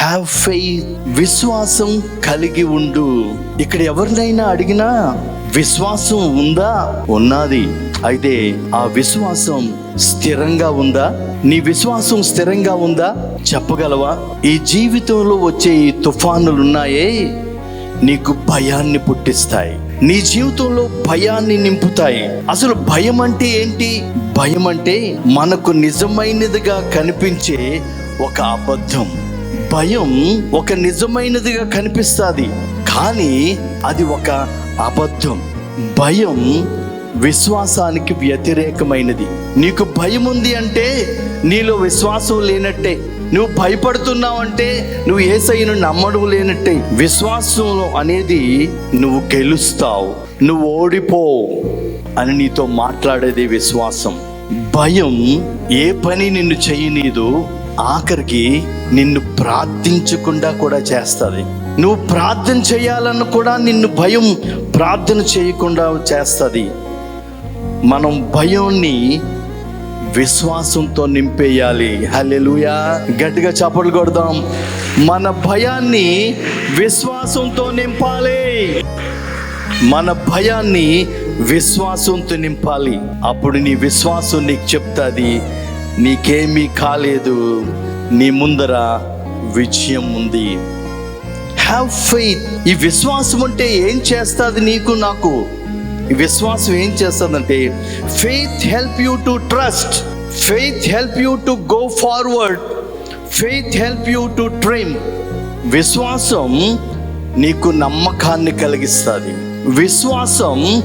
Have faith విశ్వాసం కలిగి ఉండు. ఇక్కడ ఎవరినైనా అడిగినా విశ్వాసం ఉందా? ఉన్నది. అయితే ఆ విశ్వాసం స్థిరంగా ఉందా? నీ విశ్వాసం స్థిరంగా ఉందా? చెప్పగలవా? ఈ జీవితంలో వచ్చే ఈ తుఫానులు ఉన్నాయే నీకు భయాన్ని పుట్టిస్తాయి. నీ జీవితంలో భయాన్ని నింపుతాయి. అసలు భయం అంటే ఏంటి? భయం అంటే మనకు నిజమైనదిగా కనిపించే ఒక అబద్ధం. భయం ఒక నిజమైనదిగా కనిపిస్తుంది కానీ అది ఒక అబద్ధం. భయం విశ్వాసానికి వ్యతిరేకమైనది. నీకు భయం ఉంది అంటే నీలో విశ్వాసం లేనట్టే. నువ్వు భయపడుతున్నావు అంటే నువ్వు ఏసైను నమ్మడం లేనట్టే. విశ్వాసం అనేది నువ్వు గెలుస్తావు నువ్వు ఓడిపో అని నీతో మాట్లాడేది విశ్వాసం. భయం ఏ పని నిన్ను చేయనీదు ఆఖరికి నిన్ను ప్రార్థించకుండా కూడా చేస్తుంది. నువ్వు ప్రార్థన చేయాలని కూడా నిన్ను భయం ప్రార్థన చేయకుండా చేస్తుంది. మనం భయాన్ని విశ్వాసంతో నింపేయాలి. హల్లెలూయా. గట్టిగా చప్పట్లు కొడదాం. మన భయాన్ని విశ్వాసంతో నింపాలి. మన భయాన్ని విశ్వాసంతో నింపాలి. అప్పుడు నీ విశ్వాసం నీకు చెప్తాది. నీకేమీ కాలేదు. నీ ముందర విజయం ఉంది. హ్యావ్ ఫెయిత్ ఈ విశ్వాసం అంటే ఏం చేస్తుంది నీకు నాకు? ఈ విశ్వాసం ఏం చేస్తుందంటే faith help you to trust faith help you to go forward faith help you to trim విశ్వాసం నీకు నమ్మకాన్ని కలిగిస్తుంది. విశ్వాసం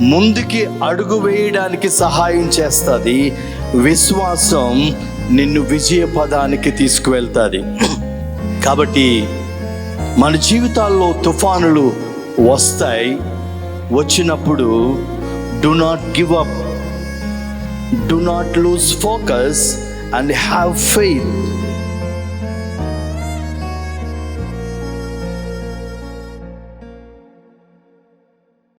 ముందుకి అడుగు వేయడానికి సహాయం చేస్తుంది. విశ్వాసం నిన్ను విజయ పదానికి తీసుకువెళ్తుంది. కాబట్టి మన జీవితాల్లో తుఫానులు వస్తాయి. వచ్చినప్పుడు do not give up do not lose focus and have faith